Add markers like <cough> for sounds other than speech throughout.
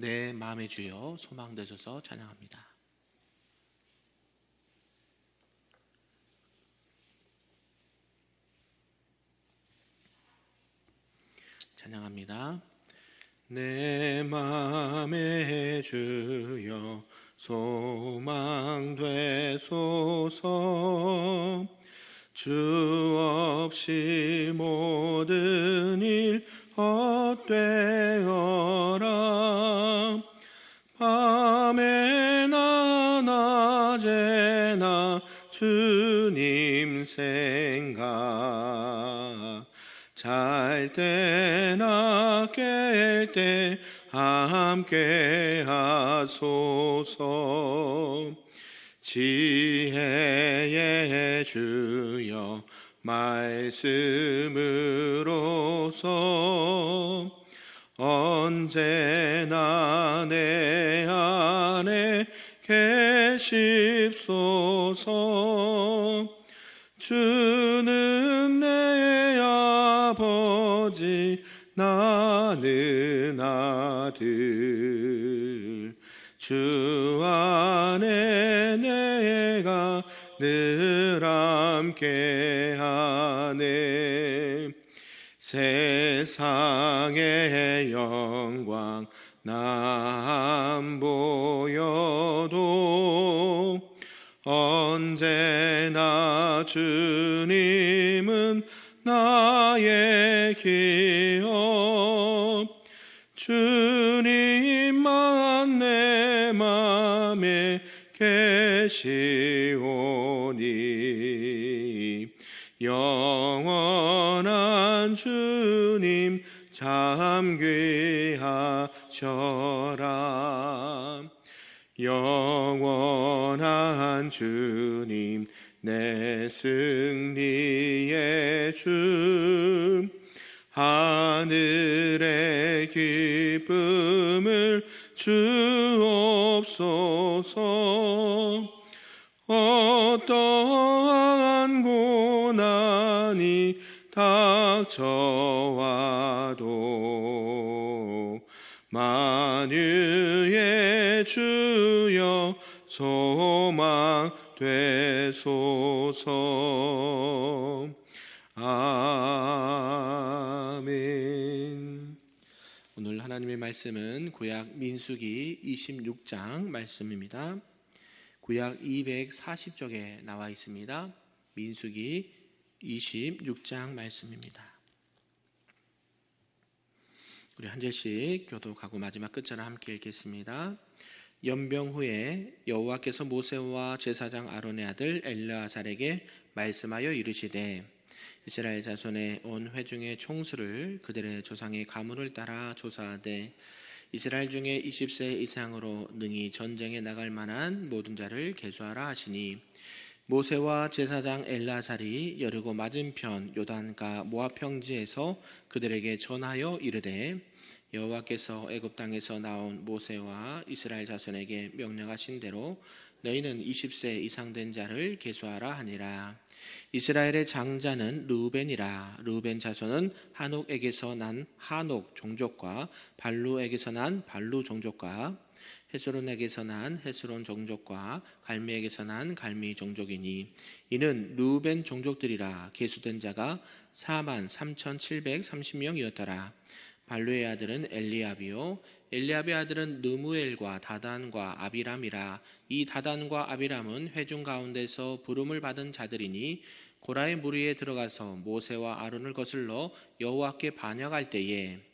내 마음의 주여 소망 되셔서 찬양합니다. 찬양합니다. 내 마음의 주여 소망 되소서 주 없이 모든 일 헛되어라? 밤에나 낮에나 주님 생각. 잘 때나 깰 때 함께 하소서. 지혜의 주여 말씀으로서 언제나 내 안에 계십소서. 주는 내 아버지 나는 아들. 주 안에 내가 늘 함께하네. 세상의 영광 남 보여도 언제나 주님은 나의 기업. 주님만 내 맘에 계시오니 영원한 주님 참 귀하셔라. 영원한 주님 내 승리의 주. 하늘의 기쁨을 주옵소서. 어떠한 고난이 닥쳐와도 만유의 주여 소망 되소서 아멘 오늘 하나님의 말씀은 구약 민수기 26장 말씀입니다. 구약 240쪽에 나와 있습니다. 민수기 26장 말씀입니다. 우리 한 절씩 교독하고 마지막 끝절을 함께 읽겠습니다. 연병 후에 여호와께서 모세와 제사장 아론의 아들 엘르아살에게 말씀하여 이르시되 이스라엘 자손의 온 회중의 총수를 그들의 조상의 가문을 따라 조사하되 이스라엘 중에 20세 이상으로 능히 전쟁에 나갈 만한 모든 자를 계수하라 하시니 모세와 제사장 엘라살이 여리고 맞은편 요단가 모압 평지에서 그들에게 전하여 이르되 여호와께서 애굽 땅에서 나온 모세와 이스라엘 자손에게 명령하신 대로 너희는 20세 이상 된 자를 계수하라 하니라. 이스라엘의 장자는 루벤이라. 루벤 자손은 한옥에게서 난 한옥 종족과 발루에게서 난 발루 종족과 헤스론에게서 난 헤스론 종족과 갈미에게서 난 갈미 종족이니 이는 루벤 종족들이라 계수된 자가 4만 3,730명이었더라. 발루의 아들은 엘리압이요. 엘리압의 아들은 느무엘과 다단과 아비람이라. 이 다단과 아비람은 회중 가운데서 부름을 받은 자들이니 고라의 무리에 들어가서 모세와 아론을 거슬러 여호와께 반역할 때에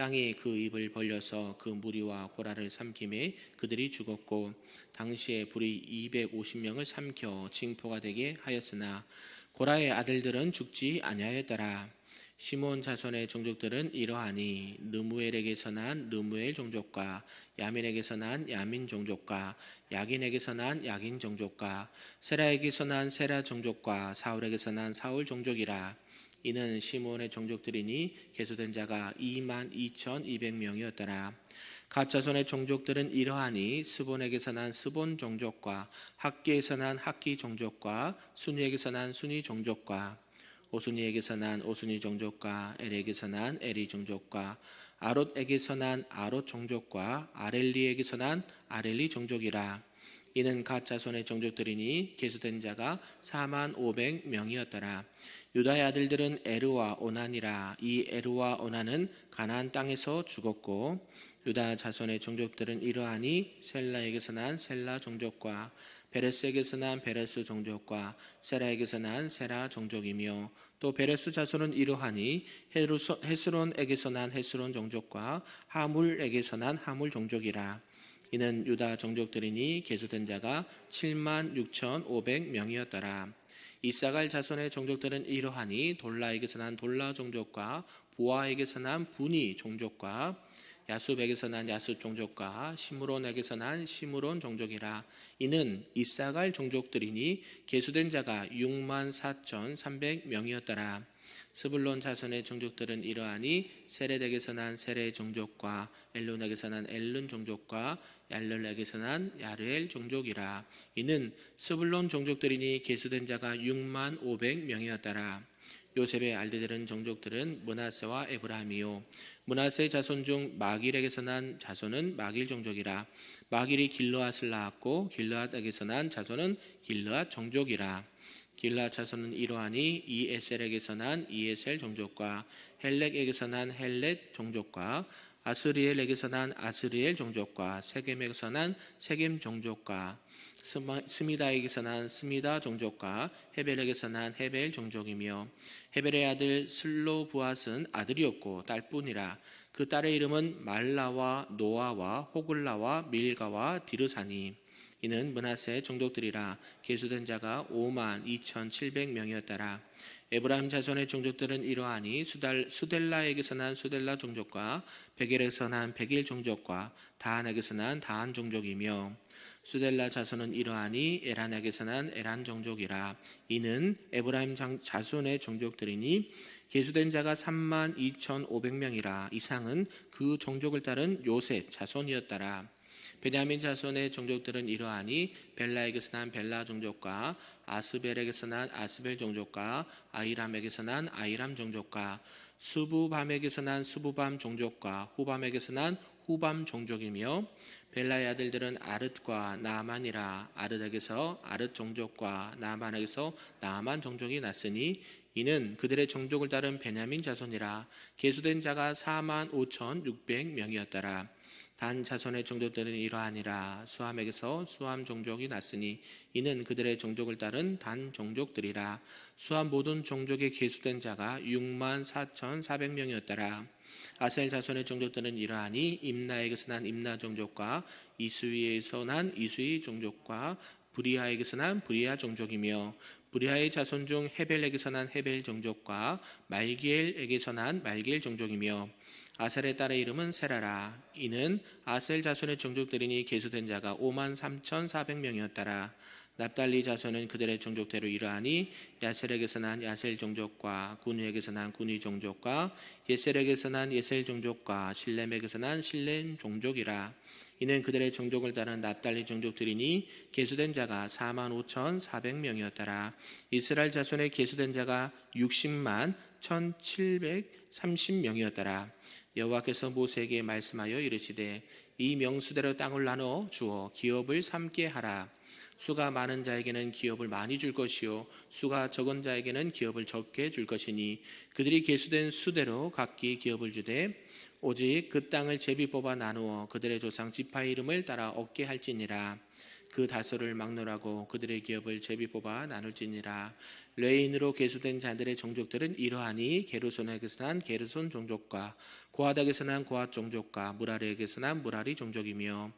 땅이 그 입을 벌려서 그 무리와 고라를 삼킴에 그들이 죽었고 당시에 불이 250명을 삼켜 징포가 되게 하였으나 고라의 아들들은 죽지 아니하였더라. 시몬 자손의 종족들은 이러하니 느무엘에게서 난 느무엘 종족과 야민에게서 난 야민 종족과 야긴에게서 난 야긴 종족과 세라에게서 난 세라 종족과 사울에게서 난 사울 종족이라 이는 시몬의 종족들이니 계수된 자가 2만 2,200명이었더라. 가짜손의 종족들은 이러하니 스본에게서 난 스본 종족과 학기에서 난 학기 종족과 순위에게서 난 순위 종족과 오순이에게서 난 오순이 종족과 엘에게서 난 엘이 종족과 아롯에게서 난 아롯 종족과 아렐리에게서 난 아렐리 종족이라 이는 가짜손의 종족들이니 계수된 자가 4만 500명이었더라 유다의 아들들은 에르와 오난이라 이 에르와 오난은 가나안 땅에서 죽었고 유다 자손의 종족들은 이러하니 셀라에게서 난 셀라 종족과 베레스에게서 난 베레스 종족과 세라에게서 난 세라 종족이며 또 베레스 자손은 이러하니 헤스론에게서 난 헤스론 종족과 하물에게서 난 하물 종족이라 이는 유다 종족들이니 계수된 자가 7만 6,500명이었더라. 이사갈 자손의 종족들은 이러하니 돌라에게서 난 돌라 종족과 보아에게서 난 분이 종족과 야숲에게서 난 야숲 종족과 시므론에게서 난 시므론 종족이라 이는 이사갈 종족들이니 계수된 자가 6만 4,300명이었더라. 스불론 자손의 종족들은 이러하니 세레덱에서 난 세레 종족과 엘론에게서 난 엘른 종족과 얄렐에게서 난 야르엘 종족이라. 이는 스불론 종족들이니 계수된 자가 6만 500명이었더라. 요셉의 알데들은 종족들은 문하세와 에브라임이요. 문하세 자손 중 마길에게서 난 자손은 마길 종족이라. 마길이 길르앗을 낳았고 길르앗에게서 난 자손은 길르앗 종족이라 길라 자손은 이러하니 이에셀에게서 난 이에셀 종족과 헬렉에게서 난 헬렉 종족과 아스리엘에게서 난 아스리엘 종족과 세겜에게서 난 세겜 종족과 스미다에게서 난 스미다 종족과 헤벨에게서 난 헤벨 종족이며 헤벨의 아들 슬로부앗은 아들이었고 딸뿐이라 그 딸의 이름은 말라와 노아와 호글라와 밀가와 디르사니 이는 문하세 종족들이라 계수된 자가 5만 2,700명이었더라. 에브라임 자손의 종족들은 이러하니 수달, 수델라에게서 난 수델라 종족과 베겔에서 난 베겔 종족과 다한에게서 난 다한 종족이며 수델라 자손은 이러하니 에란에게서 난 에란 종족이라 이는 에브라임 장- 자손의 종족들이니 계수된 자가 3만 2,500명이라 이상은 그 종족을 따른 요셉 자손이었더라. 베냐민 자손의 종족들은 이러하니 벨라에게서 난 벨라 종족과 아스벨에게서 난 아스벨 종족과 아이람에게서 난 아이람 종족과 수부밤에게서 난 수부밤 종족과 후밤에게서 난 후밤 종족이며 벨라의 아들들은 아르트과 나만이라 아르닥에서 아르트 종족과 나만에게서 나만 종족이 났으니 이는 그들의 종족을 따른 베냐민 자손이라 계수된 자가 4만 5천 600명이었더라. 단 자손의 종족들은 이러하니라. 수함에게서 수함 종족이 났으니 이는 그들의 종족을 따른 단 종족들이라. 수함 모든 종족에 계수된 자가 6만 4,400명이었더라. 아셀 자손의 종족들은 이러하니 임나에게서 난 임나 종족과 이수위에서 난 이수위 종족과 브리하에게서 난 브리하 종족이며 브리하의 자손 중 헤벨에게서 난 헤벨 종족과 말기엘에게서 난 말기엘 종족이며 아셀의 딸의 이름은 세라라. 이는 아셀 자손의 종족들이니 계수된 자가 5만 3,400명이었더라. 납달리 자손은 그들의 종족대로 이러하니 야셀에게서 난 야셀 종족과 군위에게서 난 군위 종족과 예셀에게서 난 예셀 종족과 실렘에게서 난 실렘 종족이라. 이는 그들의 종족을 따른 납달리 종족들이니 계수된 자가 4만 5,400명이었더라. 이스라엘 자손의 계수된 자가 60만 1,730명이었더라. 여호와께서 모세에게 말씀하여 이르시되 이 명수대로 땅을 나눠 주어 기업을 삼게 하라. 수가 많은 자에게는 기업을 많이 줄 것이요 수가 적은 자에게는 기업을 적게 줄 것이니 그들이 계수된 수대로 각기 기업을 주되 오직 그 땅을 제비 뽑아 나누어 그들의 조상 지파 이름을 따라 얻게 할지니라 그 다소를 막노라고 그들의 기업을 제비 뽑아 나눌지니라 레인으로 계수된 자들의 종족들은 이러하니 게르손에게서 난 게르손 종족과 고하닥에서 난 고하 종족과 무라리에게서 난 무라리 종족이며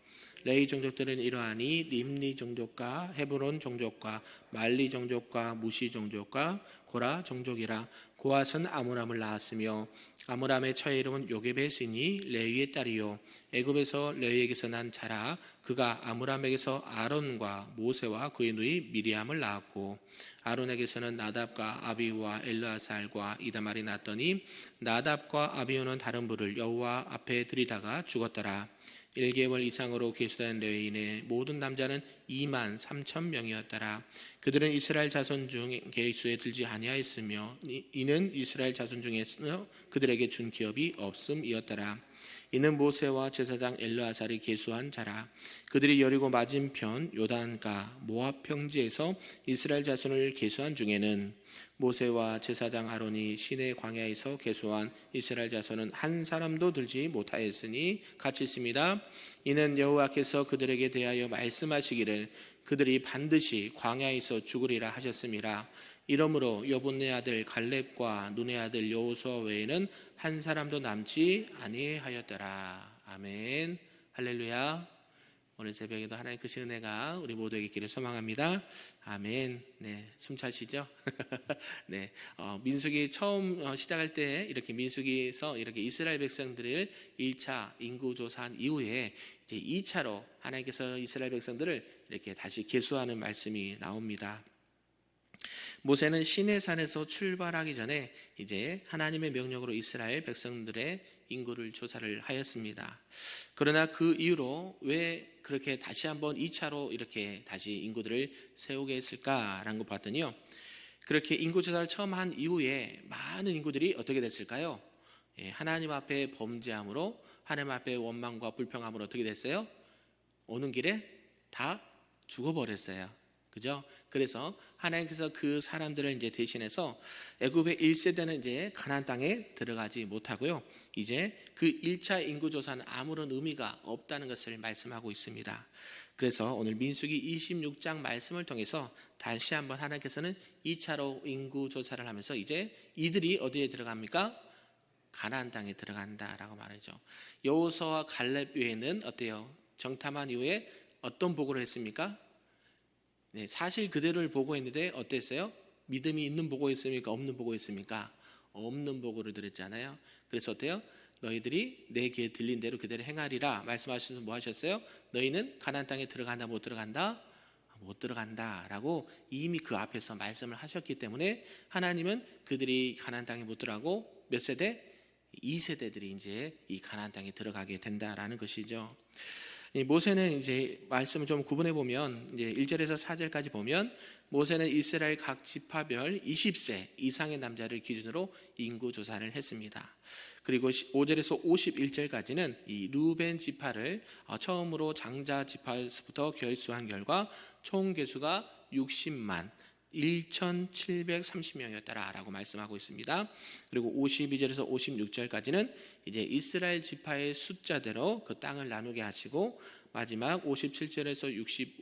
레이 종족들은 이러하니 림리 종족과 헤브론 종족과 말리 종족과 무시 종족과 고라 종족이라. 고핫은 아므람을 낳았으며 아므람의 처의 이름은 요게베스니 레위의 딸이요. 애굽에서 레위에게서 난 자라. 그가 아므람에게서 아론과 모세와 그의 누이 미리암을 낳았고 아론에게서는 나답과 아비우와 엘르아살과 이다말이 낳더니 나답과 아비우는 다른 부를 여호와 앞에 들이다가 죽었더라 1개월 이상으로 계수된 레위인의 모든 남자는 2만 3천 명이었더라. 그들은 이스라엘 자손 중 계수에 들지 아니하였으며 이- 이는 이스라엘 자손 중에서 그들에게 준 기업이 없음이었더라. 이는 모세와 제사장 엘르아살이 계수한 자라. 그들이 여리고 맞은편 요단가 모압 평지에서 이스라엘 자손을 계수한 중에는 모세와 제사장 아론이 시내 광야에서 계수한 이스라엘 자손은 한 사람도 들지 못하였으니 같이 있습니다. 이는 여호와께서 그들에게 대하여 말씀하시기를 그들이 반드시 광야에서 죽으리라 하셨습니다. 이러므로 여분네 아들 갈렙과 눈의 아들 여호수아 외에는 한 사람도 남지 아니하였더라. 아멘. 할렐루야. 오늘 새벽에도 하나님 그 은혜가 우리 모두에게 있기를 소망합니다. 아멘. 네, 숨 차시죠? <laughs> 네, 어, 민숙이 처음 어, 시작할 때 이렇게 민숙이서 이렇게 이스라엘 백성들을 1차 인구 조사한 이후에 이제 2차로 하나님께서 이스라엘 백성들을 이렇게 다시 계수하는 말씀이 나옵니다. 모세는 시내산에서 출발하기 전에 이제 하나님의 명령으로 이스라엘 백성들의 인구를 조사를 하였습니다. 그러나 그 이후로 왜 그렇게 다시 한번 2차로 이렇게 다시 인구들을 세우게 했을까라는 거 봤더니요. 그렇게 인구 조사를 처음 한 이후에 많은 인구들이 어떻게 됐을까요? 예, 하나님 앞에 범죄함으로 하나님 앞에 원망과 불평함으로 어떻게 됐어요? 오는 길에 다 죽어버렸어요. 그죠? 그래서 하나님께서 그 사람들을 이제 대신해서 애굽의 1세대는 이제 가나안 땅에 들어가지 못하고요. 이제 그 1차 인구 조사는 아무런 의미가 없다는 것을 말씀하고 있습니다. 그래서 오늘 민수기 26장 말씀을 통해서 다시 한번 하나님께서는 2차로 인구 조사를 하면서 이제 이들이 어디에 들어갑니까? 가나안 땅에 들어간다라고 말하죠. 여호수아와 갈렙 외에는 어때요? 정탐한 이후에 어떤 보고를 했습니까? 네, 사실 그대로를 보고했는데 어땠어요? 믿음이 있는 보고였습니까? 없는 보고였습니까? 없는 보고를 들었잖아요. 그래서 어때요? 너희들이 내 귀에 들린 대로 그대로 행하리라 말씀하셔서 뭐 하셨어요? 너희는 가나안 땅에 들어간다 못 들어간다? 못 들어간다라고 이미 그 앞에서 말씀을 하셨기 때문에 하나님은 그들이 가나안 땅에 못 들어가고 몇 세대? 2세대들이 이제 이 가나안 땅에 들어가게 된다라는 것이죠. 이 모세는 이제 말씀을 좀 구분해 보면 이제 1절에서 4절까지 보면 모세는 이스라엘 각 지파별 20세 이상의 남자를 기준으로 인구 조사를 했습니다. 그리고 5절에서 51절까지는 이 루벤 지파를 어, 처음으로 장자 지파에서부터 결수한 결과 총 개수가 60만 1,730명이었다라고 말씀하고 있습니다. 그리고 52절에서 56절까지는 이제 이스라엘 지파의 숫자대로 그 땅을 나누게 하시고 마지막 57절에서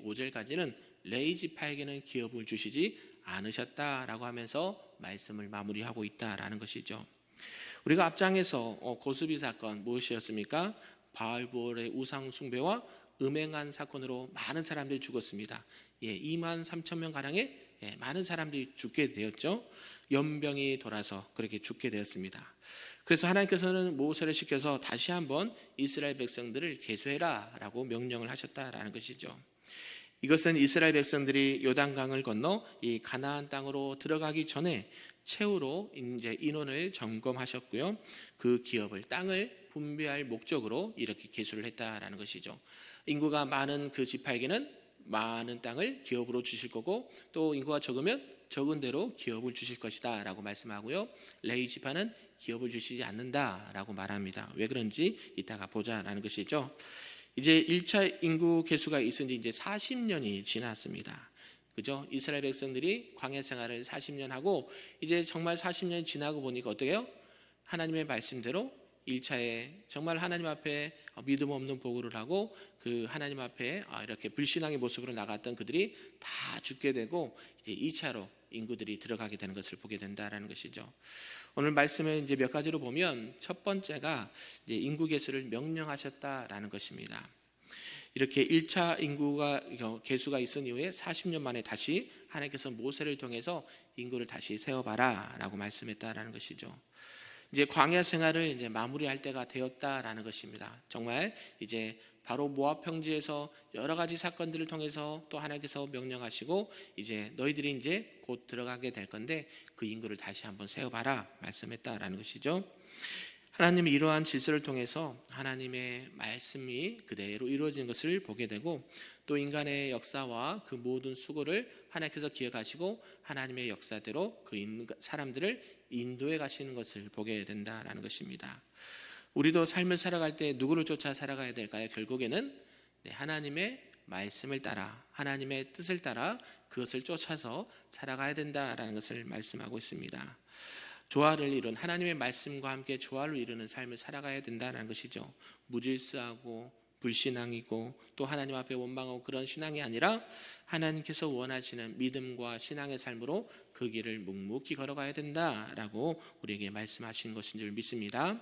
65절까지는 레이 지파에게는 기업을 주시지 않으셨다라고 하면서 말씀을 마무리하고 있다라는 것이죠. 우리가 앞장에서 어, 고수비 사건 무엇이었습니까? 바알볼의 우상 숭배와 음행한 사건으로 많은 사람들이 죽었습니다. 예, 2만 3천 명 가량의 예, 많은 사람들이 죽게 되었죠. 연병이 돌아서 그렇게 죽게 되었습니다. 그래서 하나님께서는 모세를 시켜서 다시 한번 이스라엘 백성들을 계수해라라고 명령을 하셨다라는 것이죠. 이것은 이스라엘 백성들이 요단강을 건너 이 가나안 땅으로 들어가기 전에 최후로 이제 인원을 점검하셨고요. 그 기업을 땅을 분배할 목적으로 이렇게 계수를 했다라는 것이죠. 인구가 많은 그 지파에게는 많은 땅을 기업으로 주실 거고 또 인구가 적으면 적은 대로 기업을 주실 것이다 라고 말씀하고요. 레이 지파는 기업을 주시지 않는다 라고 말합니다. 왜 그런지 이따가 보자라는 것이죠. 이제 1차 인구 개수가 있은 지 이제 40년이 지났습니다. 그죠? 이스라엘 백성들이 광야 생활을 40년 하고 이제 정말 40년이 지나고 보니까 어떻게요? 하나님의 말씀대로 1차에 정말 하나님 앞에 믿음 없는 보고를 하고 그 하나님 앞에 아, 이렇게 불신앙의 모습으로 나갔던 그들이 다 죽게 되고 이제 2차로 인구들이 들어가게 되는 것을 보게 된다라는 것이죠. 오늘 말씀을 이제 몇 가지로 보면 첫 번째가 이제 인구 개수를 명령하셨다라는 것입니다. 이렇게 1차 인구가 개수가 있은 이후에 40년 만에 다시 하나님께서 모세를 통해서 인구를 다시 세워봐라라고 말씀했다라는 것이죠. 이제 광야 생활을 이제 마무리할 때가 되었다라는 것입니다. 정말 이제 바로 모압 평지에서 여러 가지 사건들을 통해서 또 하나님께서 명령하시고 이제 너희들이 이제 곧 들어가게 될 건데 그 인구를 다시 한번 세워봐라 말씀했다라는 것이죠. 하나님이 이러한 질서를 통해서 하나님의 말씀이 그대로 이루어진 것을 보게 되고 또 인간의 역사와 그 모든 수고를 하나님께서 기억하시고 하나님의 역사대로 그 사람들을 인도해 가시는 것을 보게 된다라는 것입니다. 우리도 삶을 살아갈 때 누구를 쫓아 살아가야 될까요? 결국에는 네, 하나님의 말씀을 따라 하나님의 뜻을 따라 그것을 쫓아서 살아가야 된다라는 것을 말씀하고 있습니다. 조화를 이룬 하나님의 말씀과 함께 조화를 이루는 삶을 살아가야 된다는 것이죠. 무질서하고 불신앙이고 또 하나님 앞에 원망하고 그런 신앙이 아니라 하나님께서 원하시는 믿음과 신앙의 삶으로 그 길을 묵묵히 걸어가야 된다라고 우리에게 말씀하신 것인 줄 믿습니다.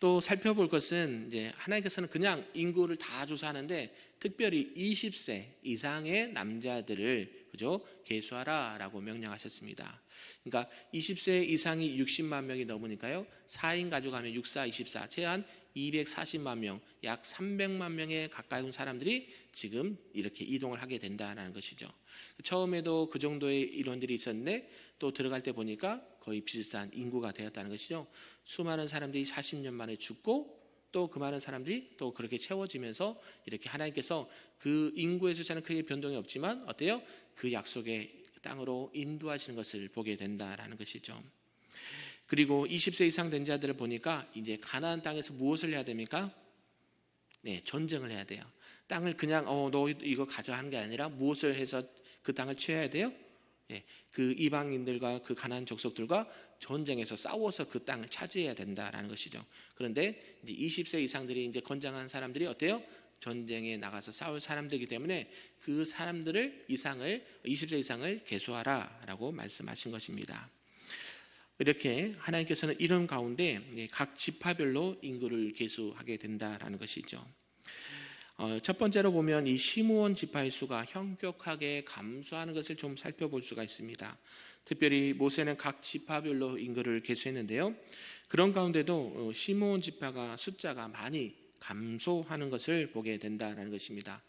또 살펴볼 것은 이제 하나님께서는 그냥 인구를 다 조사하는데 특별히 20세 이상의 남자들을 그죠 계수하라라고 명령하셨습니다. 그러니까 20세 이상이 60만 명이 넘으니까요. 4인 가족하면 64, 24, 최한 240만 명, 약 300만 명에 가까운 사람들이 지금 이렇게 이동을 하게 된다는 것이죠. 처음에도 그 정도의 인원들이 있었는데 또 들어갈 때 보니까 거의 비슷한 인구가 되었다는 것이죠. 수많은 사람들이 40년 만에 죽고 또 그 많은 사람들이 또 그렇게 채워지면서 이렇게 하나님께서 그 인구의 숫자는 크게 변동이 없지만 어때요? 그 약속의 땅으로 인도하시는 것을 보게 된다라는 것이죠. 그리고 20세 이상 된 자들을 보니까 이제 가나안 땅에서 무엇을 해야 됩니까? 네, 전쟁을 해야 돼요. 땅을 그냥 어 너 이거 가져 하는 게 아니라 무엇을 해서 그 땅을 취해야 돼요? 예, 그 이방인들과 그 가난안 족속들과 전쟁에서 싸워서 그 땅을 차지해야 된다라는 것이죠. 그런데 이제 20세 이상들이 이제 건장한 사람들이 어때요? 전쟁에 나가서 싸울 사람들이기 때문에 그 사람들을 이상을 20세 이상을 계수하라라고 말씀하신 것입니다. 이렇게 하나님께서는 이런 가운데 각 지파별로 인구를 계수하게 된다라는 것이죠. 어, 첫 번째로 보면 이 시므온 지파의 수가 현격하게 감소하는 것을 좀 살펴볼 수가 있습니다. 특별히 모세는 각 지파별로 인구를 계수했는데요. 그런 가운데도 어, 시므온 지파가 숫자가 많이 감소하는 것을 보게 된다는 것입니다.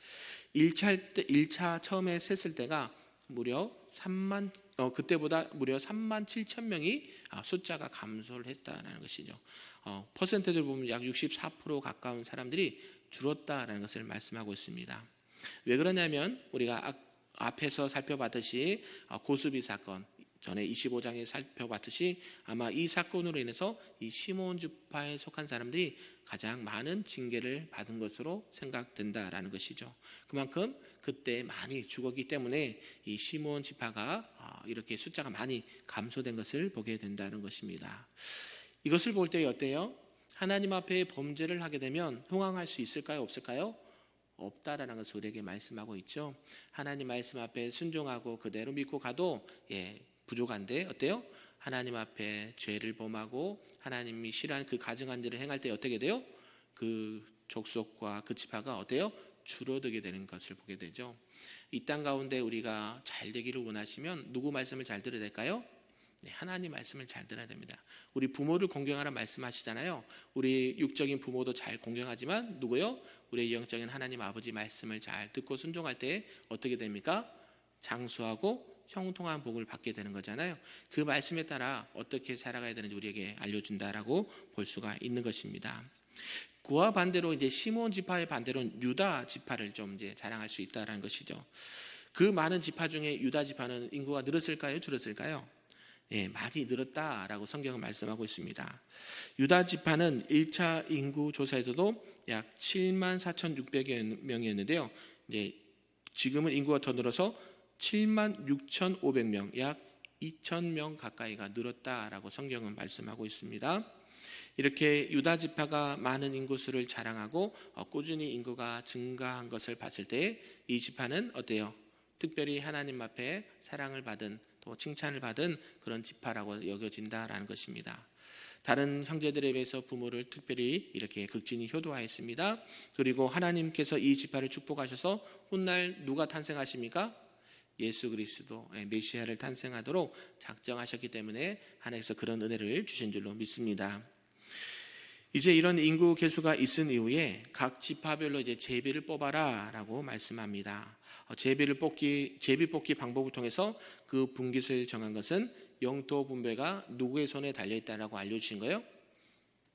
1차, 때, 1차 처음에 셌을 때가 무려 3만 어, 그때보다 무려 3만 7천 명이 아, 숫자가 감소를 했다는 것이죠. 어, 퍼센트들 보면 약 64% 가까운 사람들이 줄었다라는 것을 말씀하고 있습니다. 왜 그러냐면 우리가 앞에서 살펴봤듯이 어, 고수비 사건 전에 25장에 살펴봤듯이 아마 이 사건으로 인해서 이 시몬 주파에 속한 사람들이 가장 많은 징계를 받은 것으로 생각된다라는 것이죠. 그만큼 그때 많이 죽었기 때문에 이 시몬 지파가 아, 이렇게 숫자가 많이 감소된 것을 보게 된다는 것입니다. 이것을 볼 때 어때요? 하나님 앞에 범죄를 하게 되면 흥황할 수 있을까요? 없을까요? 없다라는 것을 우리에게 말씀하고 있죠. 하나님 말씀 앞에 순종하고 그대로 믿고 가도 예, 부족한데 어때요? 하나님 앞에 죄를 범하고 하나님이 싫어하는 그 가증한 일을 행할 때 어떻게 돼요? 그 족속과 그 지파가 어때요? 줄어들게 되는 것을 보게 되죠. 이 땅 가운데 우리가 잘 되기를 원하시면 누구 말씀을 잘 들어야 될까요? 네, 하나님 말씀을 잘 들어야 됩니다. 우리 부모를 공경하라 말씀하시잖아요. 우리 육적인 부모도 잘 공경하지만 누구요? 우리 영적인 하나님 아버지 말씀을 잘 듣고 순종할 때 어떻게 됩니까? 장수하고 형통한 복을 받게 되는 거잖아요. 그 말씀에 따라 어떻게 살아가야 되는지 우리에게 알려준다라고 볼 수가 있는 것입니다. 그와 반대로 이제 시몬 지파의 반대로는 유다 지파를 좀 이제 자랑할 수 있다라는 것이죠. 그 많은 지파 중에 유다 지파는 인구가 늘었을까요? 줄었을까요? 예, 많이 늘었다라고 성경은 말씀하고 있습니다. 유다 지파는 1차 인구 조사에서도 약 7만 4,600여 명이었는데요. 이제 지금은 인구가 더 늘어서 7만 6,500명, 약 2,000명 가까이가 늘었다라고 성경은 말씀하고 있습니다. 이렇게 유다 지파가 많은 인구수를 자랑하고 어, 꾸준히 인구가 증가한 것을 봤을 때 이 지파는 어때요? 특별히 하나님 앞에 사랑을 받은 또 칭찬을 받은 그런 지파라고 여겨진다라는 것입니다. 다른 형제들에 비해서 부모를 특별히 이렇게 극진히 효도하였습니다. 그리고 하나님께서 이 지파를 축복하셔서 훗날 누가 탄생하십니까? 예수 그리스도 예, 메시아를 탄생하도록 작정하셨기 때문에 하나님께서 그런 은혜를 주신 줄로 믿습니다. 이제 이런 인구 개수가 있은 이후에 각 지파별로 이제 제비를 뽑아라라고 말씀합니다. 어, 제비를 뽑기 제비 뽑기 방법을 통해서 그 분깃을 정한 것은 영토 분배가 누구의 손에 달려 있다라고 알려 주신 거예요?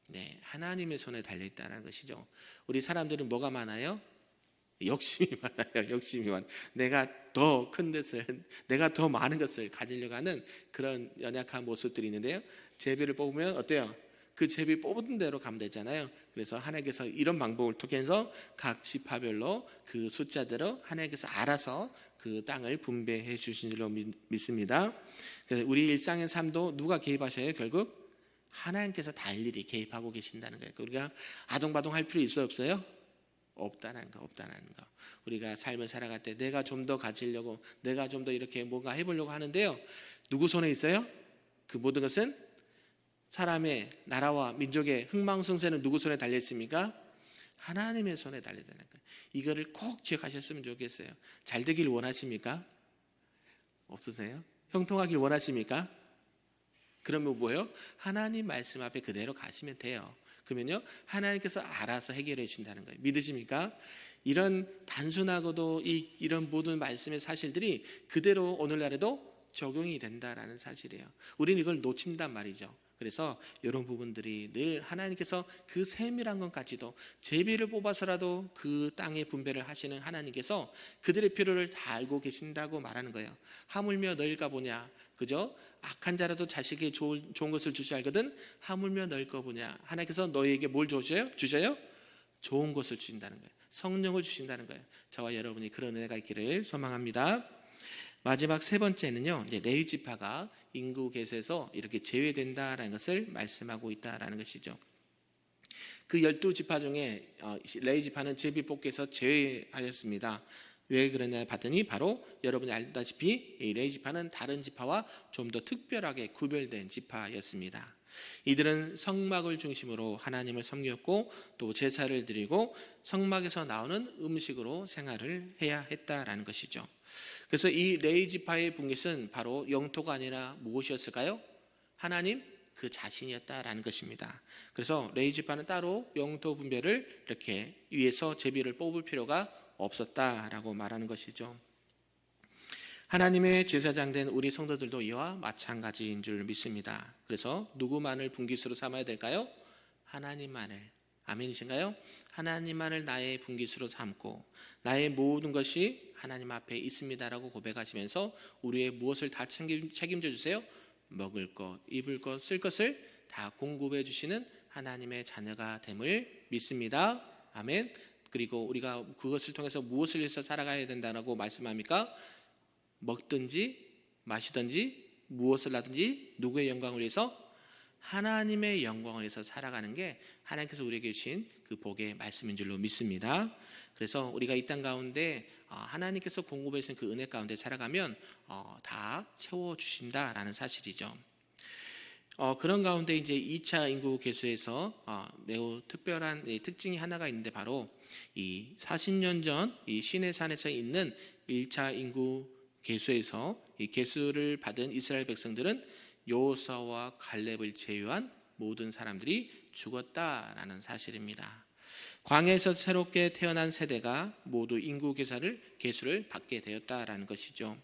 네, 하나님의 손에 달려 있다는 것이죠. 우리 사람들은 뭐가 많아요? 욕심이 많아요. 욕심이 많아. 내가 더 큰 것을, 내가 더 많은 것을 가지려고 하는 그런 연약한 모습들이 있는데요. 제비를 뽑으면 어때요? 그 제비 뽑은 대로 가면 되잖아요. 그래서 하나님께서 이런 방법을 통해서 각 지파별로 그 숫자대로 하나님께서 알아서 그 땅을 분배해 주신 줄로 믿- 믿습니다. 그래서 우리 일상의 삶도 누가 개입하셔요? 결국 하나님께서 다 일일이 개입하고 계신다는 거예요. 우리가 아동바동 할 필요 있어요, 없어요? 없다는 거, 없다는 거. 우리가 삶을 살아갈 때 내가 좀 더 가지려고, 내가 좀 더 이렇게 뭔가 해보려고 하는데요. 누구 손에 있어요? 그 모든 것은 사람의 나라와 민족의 흥망성쇠는 누구 손에 달려 있습니까? 하나님의 손에 달려 있다는 거예요. 이거를 꼭 기억하셨으면 좋겠어요. 잘 되길 원하십니까? 없으세요? 형통하길 원하십니까? 그러면 뭐예요? 하나님 말씀 앞에 그대로 가시면 돼요. 그러면요, 하나님께서 알아서 해결해 주신다는 거예요. 믿으십니까? 이런 단순하고도 이, 이런 모든 말씀의 사실들이 그대로 오늘날에도 적용이 된다라는 사실이에요. 우리는 이걸 놓친단 말이죠. 그래서 이런 부분들이 늘 하나님께서 그 세밀한 것까지도 제비를 뽑아서라도 그 땅의 분배를 하시는 하나님께서 그들의 필요를 다 알고 계신다고 말하는 거예요. 하물며 너일까 보냐. 그죠? 악한 자라도 자식에게 좋은, 좋은 것을 주시 알거든 하물며 너일까 보냐. 하나님께서 너희에게 뭘 주셔요? 주셔요? 좋은 것을 주신다는 거예요. 성령을 주신다는 거예요. 저와 여러분이 그런 은혜가 있기를 소망합니다. 마지막 세 번째는요. 이제 레위 지파가 인구 계수에서 이렇게 제외된다라는 것을 말씀하고 있다라는 것이죠. 그 열두 지파 중에 어, 레위 지파는 제비 뽑기에서 제외하였습니다. 왜 그러냐 봤더니 바로 여러분이 알다시피 이 레위 지파는 다른 지파와 좀 더 특별하게 구별된 지파였습니다. 이들은 성막을 중심으로 하나님을 섬겼고 또 제사를 드리고 성막에서 나오는 음식으로 생활을 해야 했다라는 것이죠. 그래서 이 레이 지파의 분깃은 바로 영토가 아니라 무엇이었을까요? 하나님 그 자신이었다라는 것입니다. 그래서 레이 지파는 따로 영토 분배를 이렇게 위에서 제비를 뽑을 필요가 없었다라고 말하는 것이죠. 하나님의 제사장 된 우리 성도들도 이와 마찬가지인 줄 믿습니다. 그래서 누구만을 분깃으로 삼아야 될까요? 하나님만을. 아멘이신가요? 하나님만을 나의 분깃으로 삼고 나의 모든 것이 하나님 앞에 있습니다라고 고백하시면서 우리의 무엇을 다 책임, 책임져 주세요. 먹을 것, 입을 것, 쓸 것을 다 공급해 주시는 하나님의 자녀가 됨을 믿습니다. 아멘. 그리고 우리가 그것을 통해서 무엇을 위해서 살아가야 된다라고 말씀합니까? 먹든지 마시든지 무엇을 하든지 누구의 영광을 위해서 하나님의 영광을 위해서 살아가는 게 하나님께서 우리에게 주신 그 복의 말씀인 줄로 믿습니다. 그래서 우리가 이 땅 가운데 어, 하나님께서 공급해 주신 그 은혜 가운데 살아가면 어, 다 채워 주신다라는 사실이죠. 어, 그런 가운데 이제 2차 인구 개수에서 어, 매우 특별한 예, 특징이 하나가 있는데 바로 이 40년 전 이 시내산에서 있는 1차 인구 개수에서 이 개수를 받은 이스라엘 백성들은 여호수아와 갈렙을 제외한 모든 사람들이 죽었다라는 사실입니다. 광야에서 새롭게 태어난 세대가 모두 인구 계산을 개수를 받게 되었다라는 것이죠.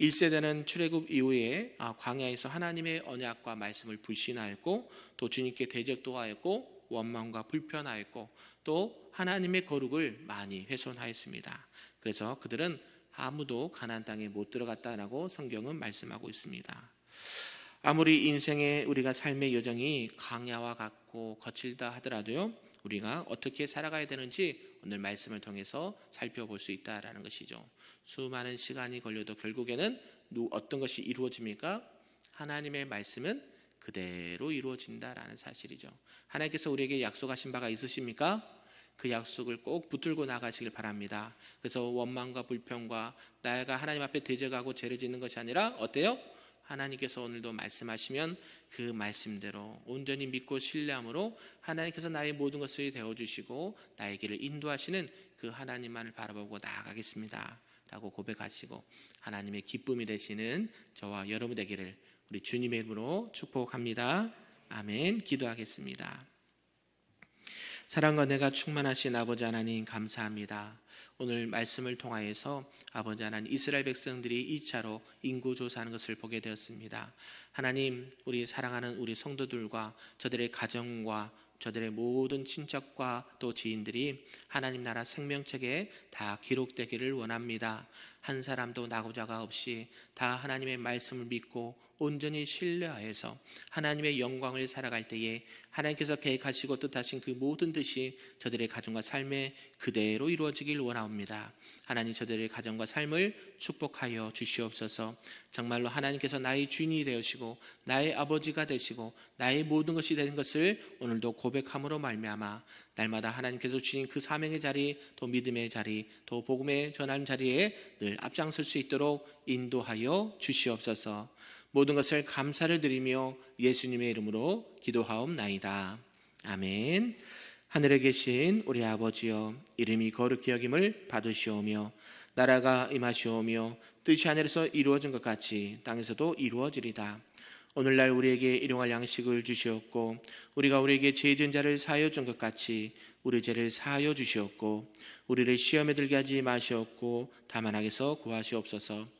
1세대는 출애굽 이후에 아, 광야에서 하나님의 언약과 말씀을 불신하였고 또 주님께 대적도 하였고 원망과 불편하였고 또 하나님의 거룩을 많이 훼손하였습니다. 그래서 그들은 아무도 가나안 땅에 못 들어갔다라고 성경은 말씀하고 있습니다. 아무리 인생의 우리가 삶의 여정이 강야와 같고 거칠다 하더라도요. 우리가 어떻게 살아가야 되는지 오늘 말씀을 통해서 살펴볼 수 있다라는 것이죠. 수많은 시간이 걸려도 결국에는 누 어떤 것이 이루어집니까? 하나님의 말씀은 그대로 이루어진다라는 사실이죠. 하나님께서 우리에게 약속하신 바가 있으십니까? 그 약속을 꼭 붙들고 나가시길 바랍니다. 그래서 원망과 불평과 나가 하나님 앞에 대적하고 죄를 짓는 것이 아니라 어때요? 하나님께서 오늘도 말씀하시면 그 말씀대로 온전히 믿고 신뢰함으로 하나님께서 나의 모든 것을 되어 주시고 나의 길을 인도하시는 그 하나님만을 바라보고 나아가겠습니다. 라고 고백하시고 하나님의 기쁨이 되시는 저와 여러분 되기를 우리 주님의 이름으로 축복합니다. 아멘. 기도하겠습니다. 사랑과 내가 충만하신 아버지 하나님 감사합니다. 오늘 말씀을 통하여서 아버지 하나님 이스라엘 백성들이 2차로 인구 조사하는 것을 보게 되었습니다. 하나님 우리 사랑하는 우리 성도들과 저들의 가정과 저들의 모든 친척과 또 지인들이 하나님 나라 생명책에 다 기록되기를 원합니다. 한 사람도 나고자가 없이 다 하나님의 말씀을 믿고 온전히 신뢰하여서 하나님의 영광을 살아갈 때에 하나님께서 계획하시고 뜻하신 그 모든 뜻이 저들의 가정과 삶에 그대로 이루어지길 원합니다. 하나님 저들의 가정과 삶을 축복하여 주시옵소서. 정말로 하나님께서 나의 주인이 되시고 나의 아버지가 되시고 나의 모든 것이 되는 것을 오늘도 고백함으로 말미암아 날마다 하나님께서 주신 그 사명의 자리, 또 믿음의 자리, 또 복음의 전하는 자리에 늘 앞장설 수 있도록 인도하여 주시옵소서. 모든 것을 감사를 드리며 예수님의 이름으로 기도하옵나이다. 아멘. 하늘에 계신 우리 아버지여 이름이 거룩히 여김을 받으시오며 나라가 임하시오며 뜻이 하늘에서 이루어진 것 같이 땅에서도 이루어지리다. 오늘날 우리에게 일용할 양식을 주시옵고 우리가 우리에게 죄 지은 자를 사하여 준 것 같이 우리 죄를 사하여 주시옵고 우리를 시험에 들게 하지 마시옵고 다만 악에서 구하시옵소서.